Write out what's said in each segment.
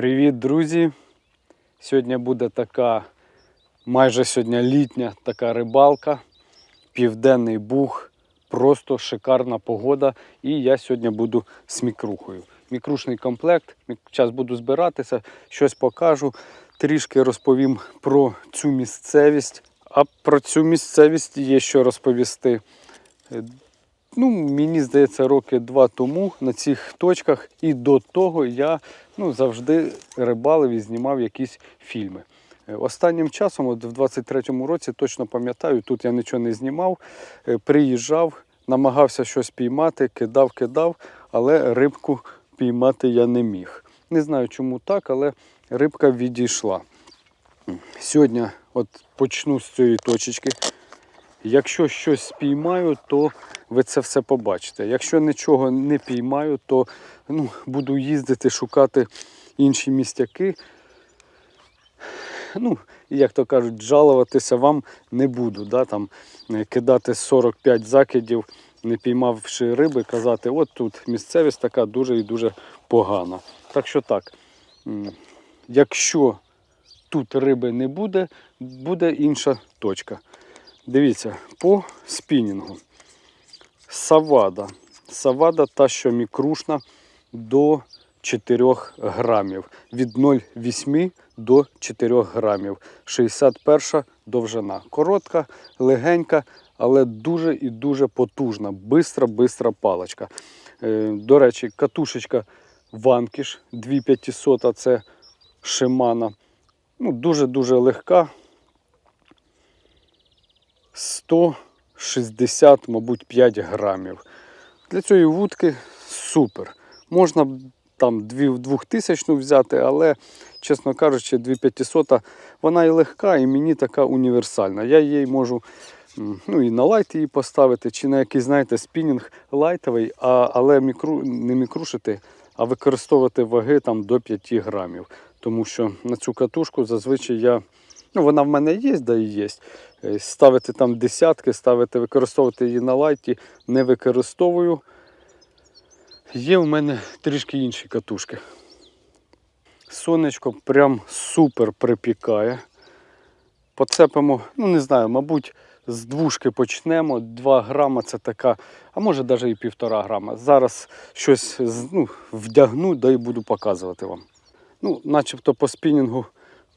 Привіт, друзі! Сьогодні буде така майже сьогодні літня така рибалка, південний буг, просто шикарна погода. І я сьогодні буду з мікрухою. Мікрушний комплект. Зараз буду збиратися, щось покажу, трішки розповім про цю місцевість. А про цю місцевість є що розповісти. Ну, мені здається, роки два тому на цих точках, і до того я ну, завжди рибалив і знімав якісь фільми. Е, Останнім часом, от в 23-му році, точно пам'ятаю, тут я нічого не знімав, е, приїжджав, намагався щось піймати, кидав, кидав, але рибку піймати я не міг. Не знаю, чому так, але рибка відійшла. Сьогодні от почну з цієї точечки. Якщо щось спіймаю, то ви це все побачите. Якщо нічого не піймаю, то ну, буду їздити, шукати інші містяки. Ну, як то кажуть, жалуватися вам не буду. Да? Там, е, кидати 45 закидів, не піймавши риби, казати, от тут місцевість така дуже і дуже погана. Так що так, якщо тут риби не буде, буде інша точка. Дивіться, по спінінгу. Савада. Савада та, що мікрушна до 4 грамів. Від 0,8 до 4 грамів. 61 довжина. Коротка, легенька, але дуже і дуже потужна. Бистра, бистра паличка. Е, До речі, катушечка Ванкіш 2500, це Шимана. Ну, дуже-дуже легка. 160, мабуть, 5 грамів. Для цієї вудки супер. Можна там 2000 взяти, але, чесно кажучи, 2500 вона і легка, і мені така універсальна. Я її можу ну, і на лайт її поставити, чи на якийсь, знаєте, спінінг лайтовий, а, але мікру, не мікрушити, а використовувати ваги там, до 5 грамів. Тому що на цю катушку зазвичай я. Ну, вона в мене є, да і є. Е, Ставити там десятки, ставити, використовувати її на лайті, не використовую. Є в мене трішки інші катушки. Сонечко прям супер припікає. Поцепимо, ну не знаю, мабуть, з двушки почнемо. 2 грама це така, а може навіть і півтора грама. Зараз щось ну, вдягну, да і буду показувати вам. Ну, начебто по спінінгу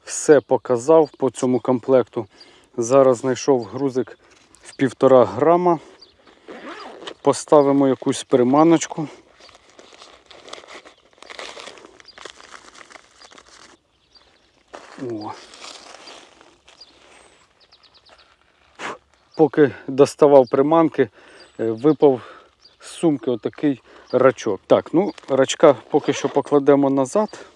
все показав по цьому комплекту. Зараз знайшов грузик в півтора грама. Поставимо якусь приманочку. О. Поки доставав приманки, е, випав з сумки отакий рачок. Так, ну, рачка поки що покладемо назад.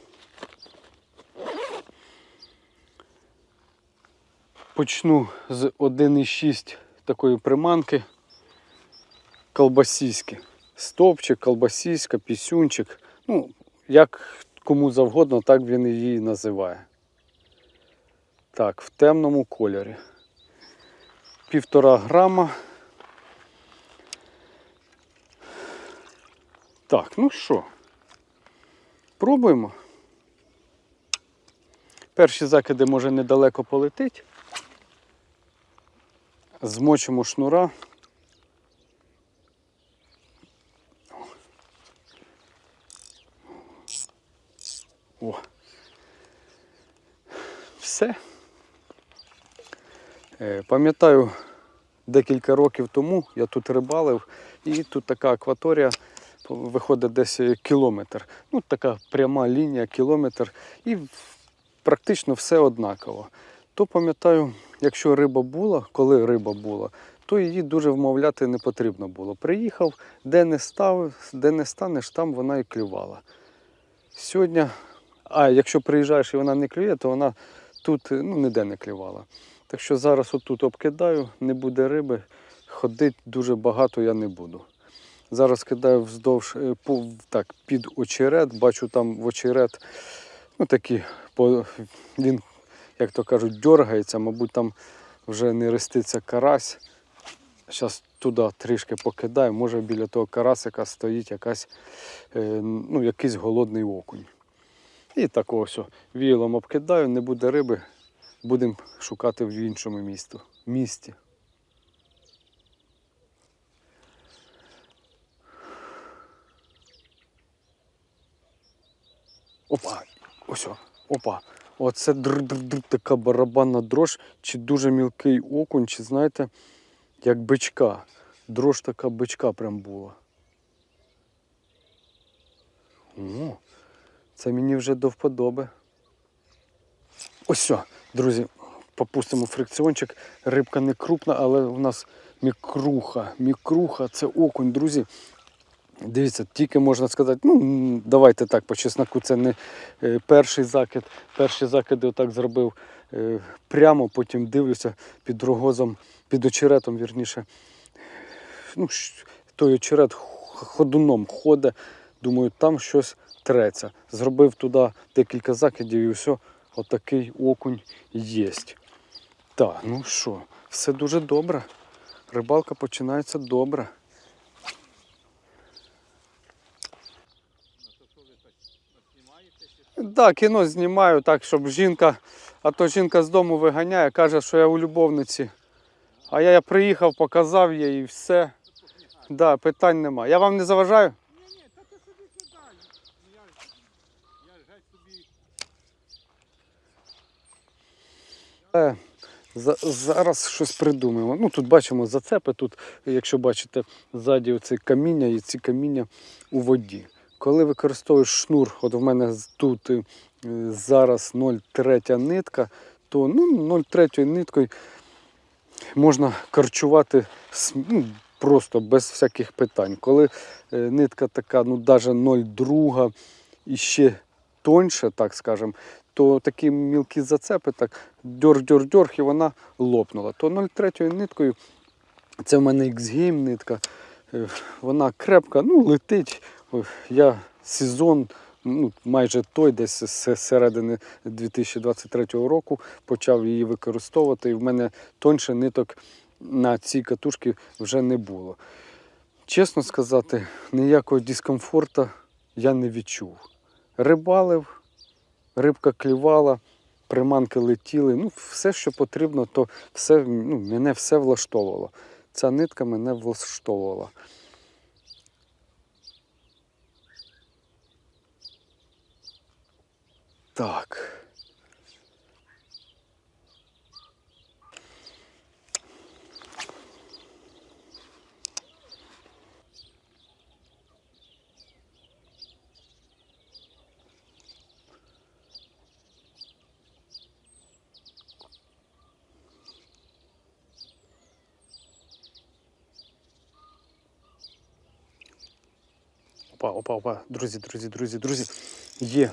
Почну з 1,6 такої приманки. Колбасійське. Стовпчик, колбасійська, пісюнчик. Ну, як кому завгодно, так він її називає. Так, в темному кольорі. Півтора грама. Так, ну що, пробуємо. Перші закиди може недалеко полетить. Змочимо шнура. О. Все. Е, Пам'ятаю, декілька років тому я тут рибалив, і тут така акваторія виходить десь кілометр. Ну, така пряма лінія, кілометр, і практично все однаково. То пам'ятаю, якщо риба була, коли риба була, то її дуже вмовляти не потрібно було. Приїхав, де не став, де не станеш, там вона і клювала. Сьогодні, а якщо приїжджаєш і вона не клює, то вона тут ну, ніде не клювала. Так що зараз отут обкидаю, не буде риби, ходити дуже багато я не буду. Зараз кидаю вздовж е, так, під очерет, бачу там в очерет, ну такі, по, він, як то кажуть, дергається, мабуть, там вже не реститься карась. Зараз туди трішки покидаю, може біля того карасика стоїть якась, е, ну, якийсь голодний окунь. І так ось о, віялом обкидаю, не буде риби, будемо шукати в іншому місту, місті. Опа, ось опа. Оце др-др-др, така барабанна дрож, чи дуже мілкий окунь, чи знаєте, як бичка. Дрож така бичка прям була. О, це мені вже до вподоби. Ось все, друзі, попустимо фрикціончик. Рибка не крупна, але у нас мікруха. Мікруха це окунь, друзі. Дивіться, тільки можна сказати, ну давайте так, по чесноку, це не е, перший закид. Перші закиди отак зробив е, прямо, потім дивлюся під рогозом, під очеретом, вірніше. Ну, той очерет ходуном ходить. Думаю, там щось треться. Зробив туди декілька закидів і все, отакий окунь є. Так, ну що, все дуже добре. Рибалка починається добре. Так, кіно знімаю так, щоб жінка, а то жінка з дому виганяє, каже, що я у любовниці. А я, я приїхав, показав їй і все. Да, питань нема. Я вам не заважаю? Ні, ні, та ти собі. Ну, Я, я собі. За, зараз щось придумаємо. Ну тут бачимо зацепи. Тут, якщо бачите, ззаді оце каміння і ці каміння у воді. Коли використовуєш шнур, от в мене тут е, зараз 0,3 нитка, то ну, 0,3 ниткою можна корчувати ну, просто без всяких питань. Коли е, нитка така, ну навіть 0,2 і ще тоньше, так скажемо, то такі мілкі зацепи, так дьор-дьор-дьор, і вона лопнула. То 0,3 ниткою, це в мене X-Game нитка, е, вона крепка, ну летить. Я сезон, ну, майже той, десь з середини 2023 року почав її використовувати, і в мене тоньше ниток на цій катушці вже не було. Чесно сказати, ніякого дискомфорту я не відчув. Рибалив, рибка клювала, приманки летіли. Ну, все, що потрібно, то все, ну, мене все влаштовувало. Ця нитка мене влаштовувала. Так. Опа, опа, опа. Друзі, друзі, друзі, друзі. Є.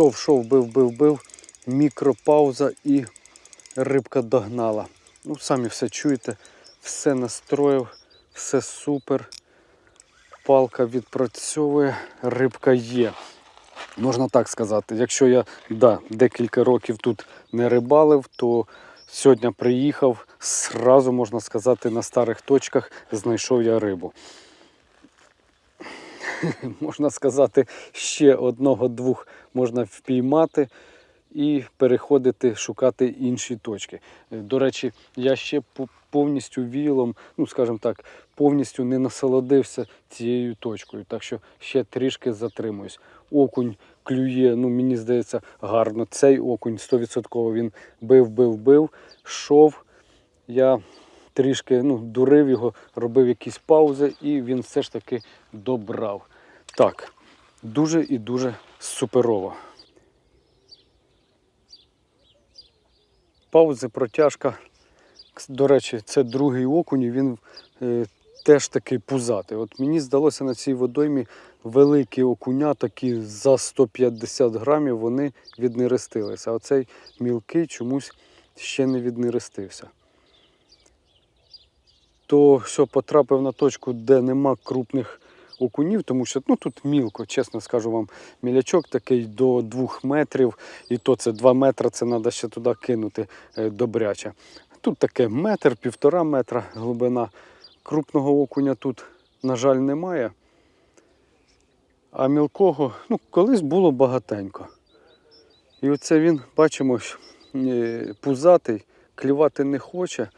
Шов, шов, бив, бив, бив. Мікропауза і рибка догнала. Ну, самі все чуєте, все настроїв, все супер. Палка відпрацьовує, рибка є. Можна так сказати, якщо я да, декілька років тут не рибалив, то сьогодні приїхав, зразу можна сказати, на старих точках знайшов я рибу. можна сказати, ще одного-двох можна впіймати і переходити, шукати інші точки. Е, До речі, я ще повністю вілом, ну скажімо так, повністю не насолодився цією точкою, так що ще трішки затримуюсь. Окунь клює, ну мені здається, гарно. Цей окунь 100% він бив, бив, бив, шов. Я трішки ну, дурив його, робив якісь паузи, і він все ж таки добрав. Так, дуже і дуже суперово. Паузи, протяжка. До речі, це другий окунь, і він е, теж такий пузатий. От мені здалося на цій водоймі великі окуня, такі за 150 грамів, вони віднерестилися. А оцей мілкий чомусь ще не віднерестився. То все потрапив на точку, де нема крупних окунів, тому що ну, тут мілко, чесно скажу вам, мілячок такий до 2 метрів, і то це 2 метри, це треба ще туди кинути е, добряче. Тут таке метр, півтора метра глибина. Крупного окуня тут, на жаль, немає. А мілкого, ну, колись було багатенько. І оце він, бачимо, е, пузатий, клювати не хоче.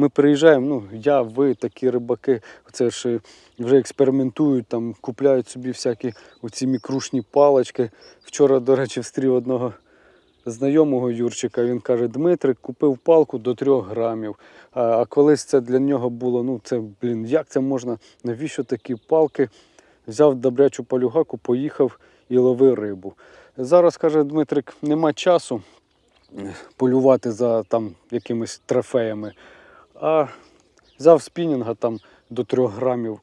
Ми приїжджаємо, ну, я, ви, такі рибаки, це ж е, вже експериментують, там, купляють собі всякі оці мікрушні палички. Вчора, до речі, встрів одного знайомого Юрчика, він каже, Дмитрик купив палку до 3 грамів. А, а колись це для нього було, ну це, блін, як це можна, навіщо такі палки? Взяв добрячу палюгаку, поїхав і ловив рибу. Зараз, каже Дмитрик, нема часу е, полювати за там якимись трофеями. А взяв спінінга там до 3 грамів.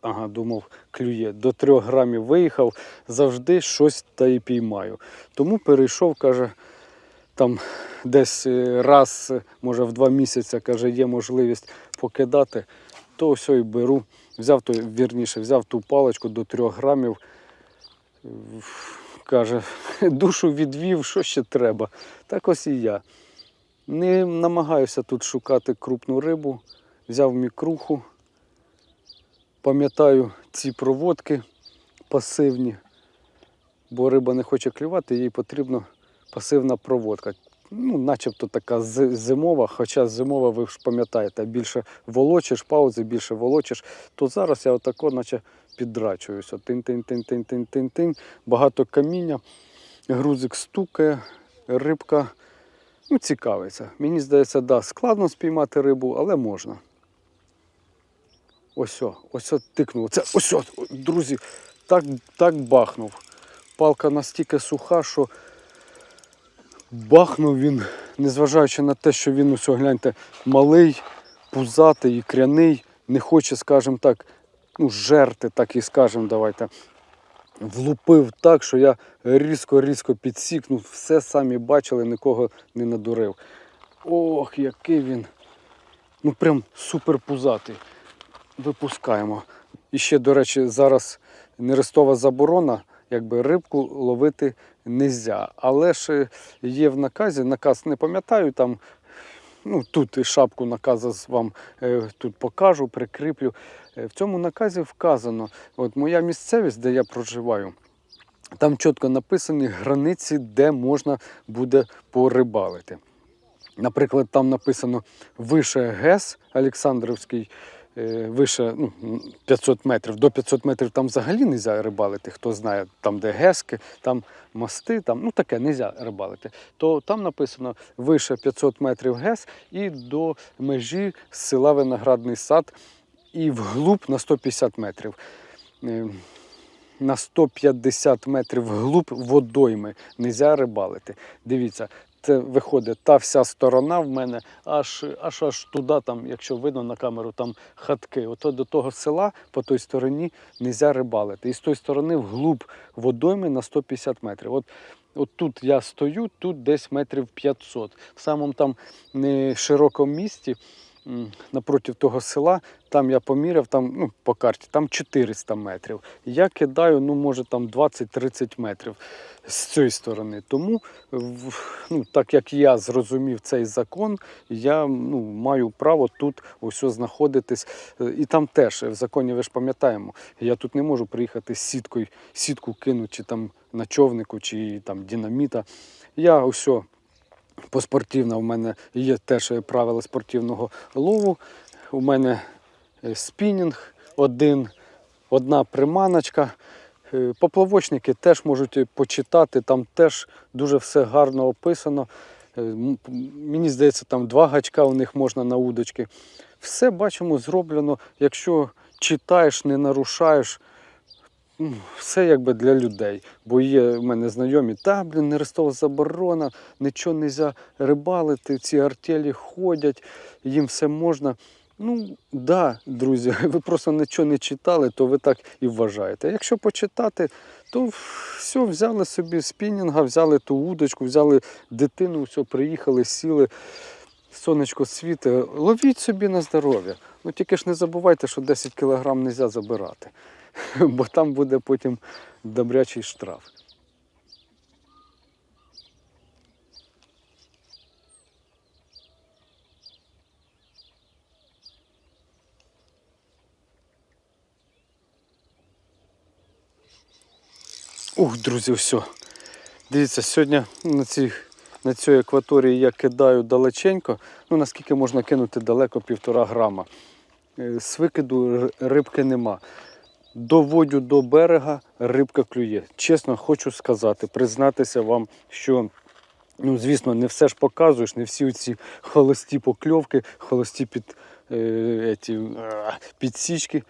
Ага, думав, клює. До 3 грамів виїхав, завжди щось та й піймаю. Тому перейшов, каже, там десь е, раз, може в два місяці, каже, є можливість покидати, то все і беру. Взяв той, вірніше, взяв ту паличку до 3 грамів. Каже, душу відвів, що ще треба. Так ось і я. Не намагаюся тут шукати крупну рибу. Взяв мікруху. Пам'ятаю ці проводки пасивні, бо риба не хоче клювати, їй потрібна пасивна проводка. Ну, начебто така зимова, хоча зимова, ви ж пам'ятаєте, більше волочиш, паузи більше волочиш, то зараз я отако, наче піддрачуюся. Тин-тин-тин-тин-тин-тин-тин. Багато каміння, грузик стукає, рибка ну, цікавиться. Мені здається, да, складно спіймати рибу, але можна. Ось, ось о, тикнуло. Це ось, друзі, так, так бахнув. Палка настільки суха, що бахнув він, незважаючи на те, що він, ось, гляньте, малий, пузатий, ікряний, не хоче, скажімо так, ну, жерти, так і скажемо, давайте. Влупив так, що я різко-різко підсікнув, все самі бачили, нікого не надурив. Ох, який він. Ну прям супер пузатий. Випускаємо. І ще, до речі, зараз нерестова заборона, якби рибку ловити не можна. Але ж є в наказі, наказ не пам'ятаю, там ну, тут шапку наказу вам е, тут покажу, прикріплю. Е, В цьому наказі вказано, от моя місцевість, де я проживаю, там чітко написані границі, де можна буде порибалити. Наприклад, там написано Више ГЕС Олександрівський, вище ну, 500 метрів. До 500 метрів там взагалі не можна рибалити. Хто знає, там де ГЕСки, там мости, там, ну таке не можна рибалити. То там написано вище 500 метрів ГЕС і до межі села Виноградний сад і вглуб на 150 метрів. Е, На 150 метрів вглуб водойми не можна рибалити. Дивіться, це виходить та вся сторона в мене, аж аж аж туди, там, якщо видно на камеру, там хатки. Ото до того села по той стороні не можна рибалити. І з тої сторони вглуб водойми на 150 метрів. От, от тут я стою, тут десь метрів 500. В самому там не широкому місті. Напроти того села, там я поміряв, там, ну, по карті, там 400 метрів. Я кидаю, ну, може, там 20-30 метрів з цієї сторони. Тому, ну, так як я зрозумів цей закон, я ну, маю право тут ось знаходитись. Е, І там теж в законі, ви ж пам'ятаємо, я тут не можу приїхати з сіткою, сітку кинути чи там на човнику, чи там динаміта. Я ось поспортивна, у мене є теж правила спортивного лову. У мене е, спінінг один, одна приманочка. Е, Поплавочники теж можуть почитати, там теж дуже все гарно описано. Е, Мені здається, там два гачка у них можна на удочки. Все бачимо зроблено. Якщо читаєш, не нарушаєш, все якби для людей. Бо є в мене знайомі, та, блін, нерестова заборона, нічого не можна рибалити, ці артелі ходять, їм все можна. Ну, да, друзі, ви просто нічого не читали, то ви так і вважаєте. А Якщо почитати, то все, взяли собі спінінга, взяли ту удочку, взяли дитину, все, приїхали, сіли, сонечко світе. Ловіть собі на здоров'я. Ну тільки ж не забувайте, що 10 кілограм не можна забирати, бо там буде потім добрячий штраф. Ух, друзі, все. Дивіться, сьогодні на цій, на цій екваторії я кидаю далеченько. Ну наскільки можна кинути далеко півтора грама. Е, З викиду рибки нема. Доводю до берега, рибка клює. Чесно, хочу сказати, признатися вам, що ну, звісно, не все ж показуєш, не всі ці холості покльовки, холості під, е, е, підсічки.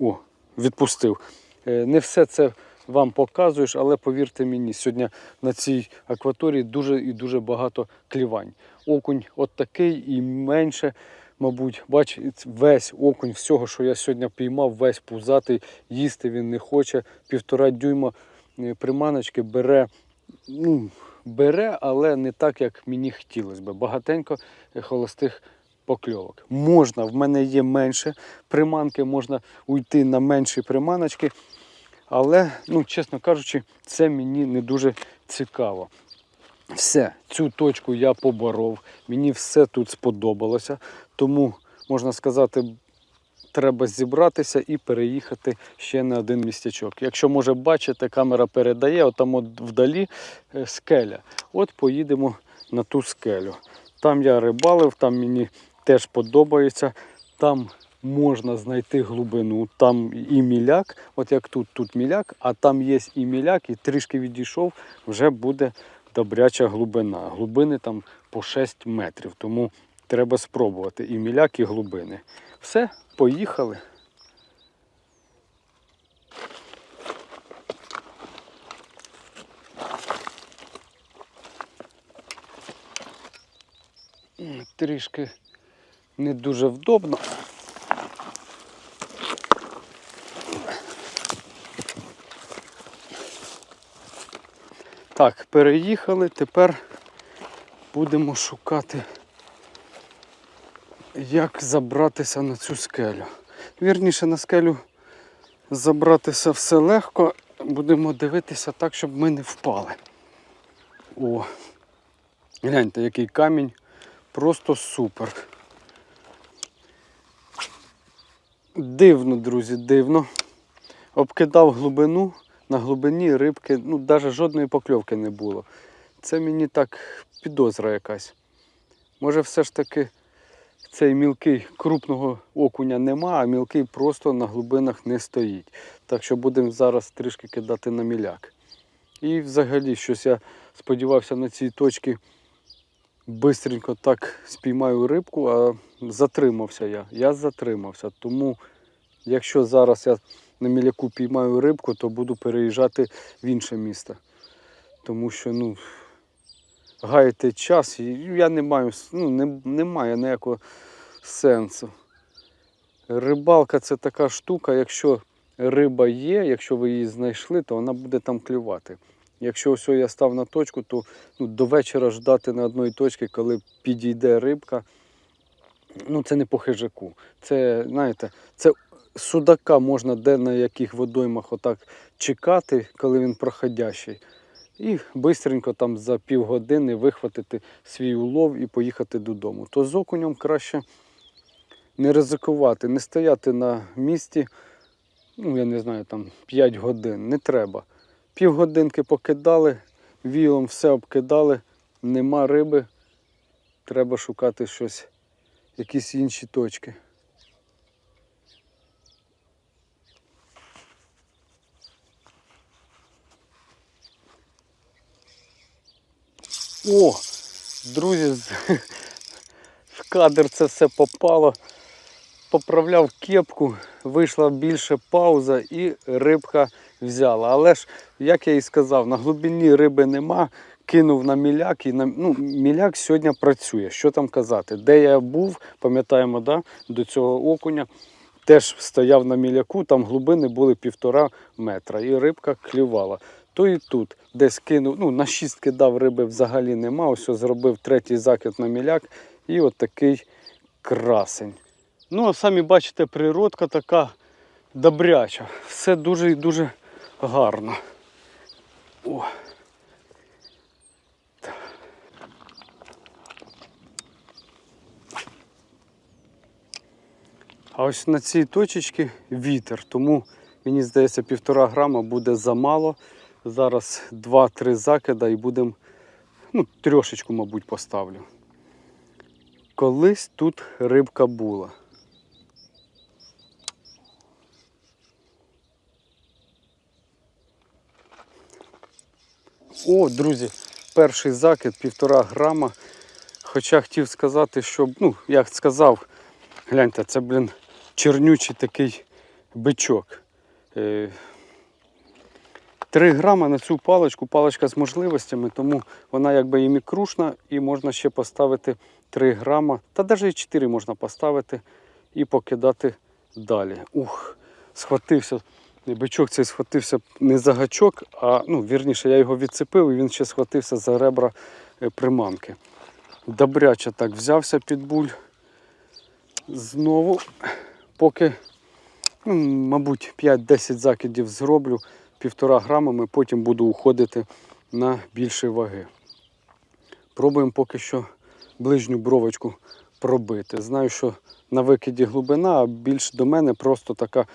О, відпустив. Е, Не все це вам показуєш, але повірте мені, сьогодні на цій акваторії дуже і дуже багато клівань. Окунь от такий і менше, мабуть, бач, весь окунь всього, що я сьогодні піймав, весь пузатий, їсти він не хоче. Півтора дюйма е, приманочки бере. Ну, бере, але не так, як мені хотілося би. Багатенько холостих покльовок. Можна, в мене є менше приманки, можна уйти на менші приманочки. Але, ну, чесно кажучи, це мені не дуже цікаво. Все, цю точку я поборов. Мені все тут сподобалося. Тому, можна сказати, треба зібратися і переїхати ще на один містечок. Якщо може бачите, камера передає, от там от вдалі е, скеля. От поїдемо на ту скелю. Там я рибалив, там мені теж подобається. Там можна знайти глибину. Там і міляк, от як тут, тут міляк, а там є і міляк, і трішки відійшов, вже буде добряча глибина. Глибини там по 6 метрів. Тому треба спробувати і міляк, і глибини. Все, поїхали. Трішки не дуже вдобно. Так, переїхали. Тепер будемо шукати, як забратися на цю скелю. Вірніше на скелю забратися все легко. Будемо дивитися так, щоб ми не впали. О, гляньте, який камінь. Просто супер. Дивно, друзі, дивно. Обкидав глибину, на глибині рибки, ну навіть жодної покльовки не було. Це мені так підозра якась. Може, все ж таки цей мілкий крупного окуня нема, а мілкий просто на глибинах не стоїть. Так що будемо зараз трішки кидати на міляк. І взагалі щось я сподівався на цій точці бистренько так спіймаю рибку, а затримався я. Я затримався. Тому, якщо зараз я на міляку піймаю рибку, то буду переїжджати в інше місто. Тому що, ну, гаяти час, і я не маю, ну, не, немає ніякого сенсу. Рибалка це така штука, якщо риба є, якщо ви її знайшли, то вона буде там клювати. Якщо ось я став на точку, то ну, до вечора ждати на одній точці, коли підійде рибка, ну це не по хижаку. Це, знаєте, це судака можна де на яких водоймах отак чекати, коли він проходящий. І швидко там за півгодини вихватити свій улов і поїхати додому. То з окунем краще не ризикувати, не стояти на місці, ну я не знаю, там 5 годин. Не треба. Півгодинки покидали, вілом все обкидали, нема риби. Треба шукати щось, якісь інші точки. О, друзі, в кадр це все попало. Поправляв кепку, вийшла більше пауза і рибка взяла. Але ж, як я і сказав, на глибині риби нема. Кинув на міляк і на ну, міляк сьогодні працює. Що там казати? Де я був, пам'ятаємо, да, до цього окуня, теж стояв на міляку, там глибини були півтора метра, і рибка клювала. То і тут десь кинув, ну на шістки дав риби взагалі нема. Ось зробив третій закид на міляк і от такий красень. Ну, а самі бачите, природка така добряча. Все дуже і дуже гарно. О. А ось на цій точечці вітер, тому мені здається, півтора грама буде замало. Зараз 2-3 закида і будемо, ну, трьошечку, мабуть, поставлю. Колись тут рибка була. О, друзі, перший закид півтора грама. Хоча хотів сказати, що, ну, як сказав, гляньте, це, блін, чернючий такий бичок. Е, 3 грама на цю паличку, паличка з можливостями, тому вона якби і мікрушна, і можна ще поставити 3 грама, та навіть і 4 можна поставити і покидати далі. Ух, схватився. Бичок цей схватився не за гачок, а ну, вірніше, я його відцепив і він ще схватився за ребра е, приманки. Добряче так взявся під буль. Знову, поки, ну, мабуть, 5-10 закидів зроблю, півтора грамами, потім буду уходити на більші ваги. Пробуємо поки що ближню бровочку пробити. Знаю, що на викиді глибина, а більш до мене просто така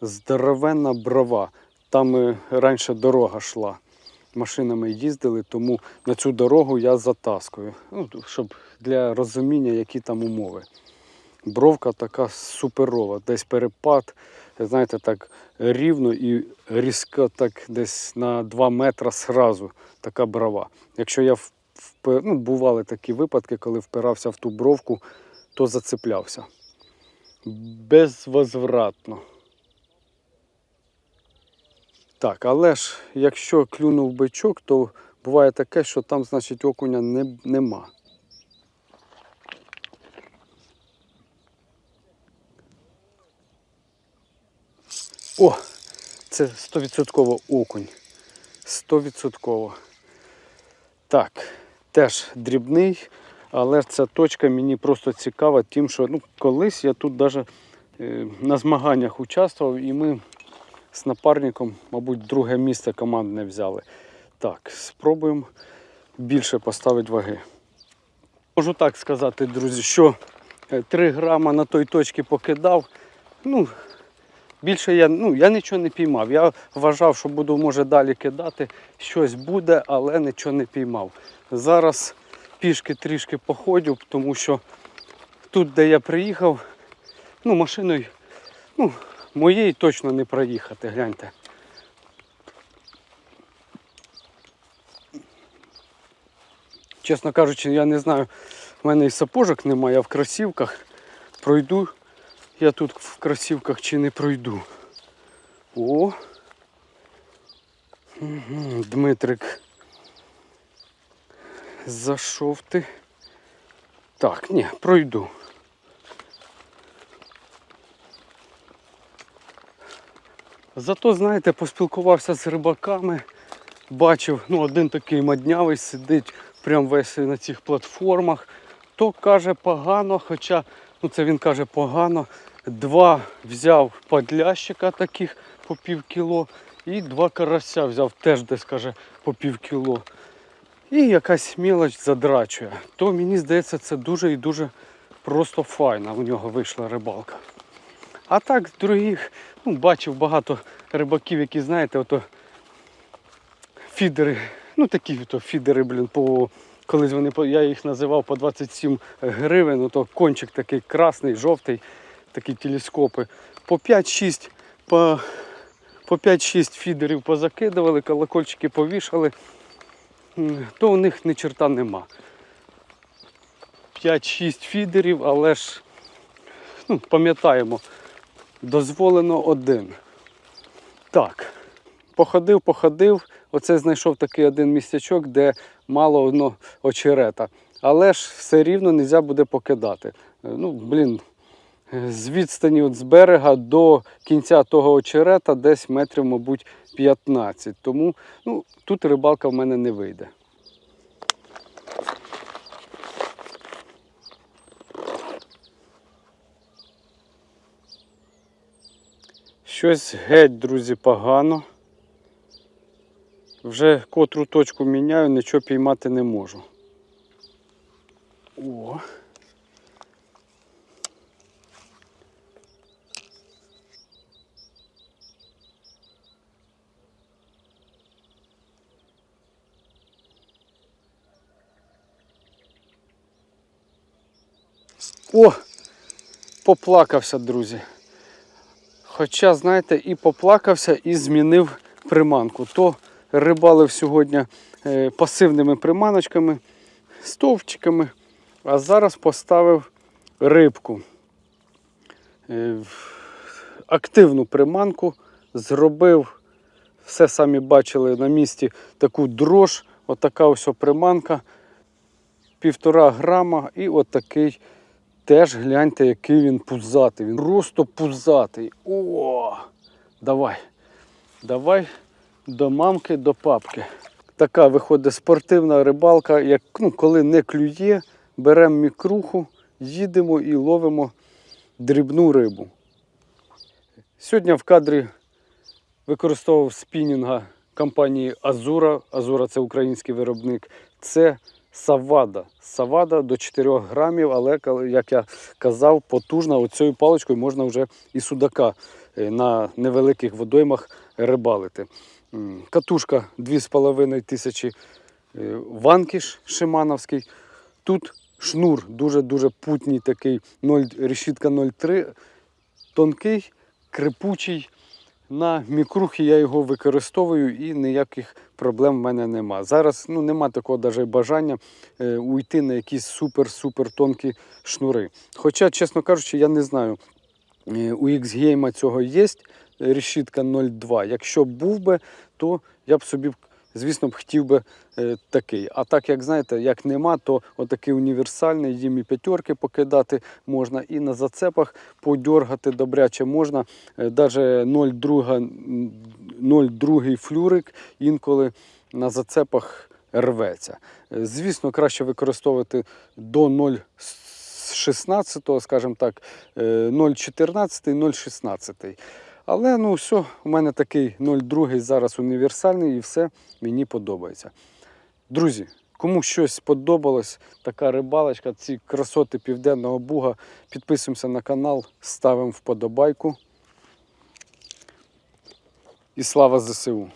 здоровенна брова. Там е, раніше дорога йшла. Машинами їздили, тому на цю дорогу я затаскую. Ну, щоб для розуміння, які там умови. Бровка така суперова, десь перепад, знаєте, так рівно і різко так десь на 2 метри сразу така брова. Якщо я в- впе- ну, бували такі випадки, коли впирався в ту бровку, то зацеплявся. Безвозвратно. Так, але ж якщо клюнув бичок, то буває таке, що там, значить, окуня не, нема. О, це 100% окунь. 100%. Так, теж дрібний, але ця точка мені просто цікава тим, що ну, колись я тут навіть е, на змаганнях участвував і ми з напарником, мабуть, друге місце командне взяли. Так, спробуємо більше поставити ваги. Можу так сказати, друзі, що е, 3 грама на той точці покидав. Ну, більше я, ну, я нічого не піймав. Я вважав, що буду може далі кидати. Щось буде, але нічого не піймав. Зараз пішки трішки походю, тому що тут, де я приїхав, ну, машиною, ну, моєї точно не проїхати, гляньте. Чесно кажучи, я не знаю, в мене і сапожок немає, я в кросівках. Пройду я тут в кросівках чи не пройду. О! Дмитрик. Зайшов ти. Так, ні, пройду. Зато, знаєте, поспілкувався з рибаками, бачив, ну, один такий маднявий сидить прям весь на цих платформах. То каже погано, хоча, ну це він каже погано. Два взяв подлящика таких по пів кіло і два карася взяв теж десь каже по пів кіло. І якась мілоч задрачує. То мені здається, це дуже і дуже просто файна у нього вийшла рибалка. А так, других, ну, бачив багато рибаків, які, знаєте, ото фідери, ну такі ото фідери, блін, по. Колись вони я їх називав по 27 гривень, ото кончик такий красний, жовтий, такі телескопи. По 5-6 по, по 5-6 фідерів позакидували, колокольчики повішали, то у них ні черта нема. 5-6 фідерів, але ж ну, пам'ятаємо, дозволено один. Так, походив, походив. Оце знайшов такий один містячок, де мало одно очерета. Але ж все рівно не можна буде покидати. Е, Ну, блін, з відстані от з берега до кінця того очерета десь метрів, мабуть, 15. Тому ну, тут рибалка в мене не вийде. Щось геть, друзі, погано. Вже котру точку міняю, нічого піймати не можу. О. О! Поплакався, друзі. Хоча, знаєте, і поплакався, і змінив приманку. То рибалив сьогодні е, пасивними приманочками, стовпчиками, а зараз поставив рибку. Е, Активну приманку зробив, все самі бачили на місці таку дрож, отака ось приманка, півтора грама і отакий теж гляньте, який він пузатий. Він просто пузатий. О! Давай. Давай до мамки, до папки. Така виходить спортивна рибалка, як ну, коли не клює, беремо мікруху, їдемо і ловимо дрібну рибу. Сьогодні в кадрі використовував спінінга компанії Азура. Азура це український виробник. Це Савада. Савада до 4 грамів, але, як я казав, потужна. Оцією паличкою можна вже і судака е, на невеликих водоймах рибалити. Катушка 2,5 тисячі е, ванкіш шимановський. Тут шнур дуже-дуже путній такий 0, решітка 0,3, тонкий, крипучий. На мікрухі я його використовую і ніяких проблем в мене нема. Зараз ну, нема такого даже бажання е, уйти на якісь супер-супер тонкі шнури. Хоча, чесно кажучи, я не знаю, е, у X-Game цього є решітка 0,2. Якщо був би, то я б собі, звісно, б хотів би е, такий. А так, як знаєте, як нема, то отакий універсальний, їм і п'ятерки покидати можна, і на зацепах подьоргати добряче можна. Навіть 0,2 0,2 флюрик інколи на зацепах рветься. Е, Звісно, краще використовувати до 0,16, скажімо так, е, 0,14, 0,16. Але ну все, у мене такий 0,2 зараз універсальний і все мені подобається. Друзі, кому щось сподобалось, така рибалочка, ці красоти Південного Буга, підписуємося на канал, ставимо вподобайку. І слава ЗСУ!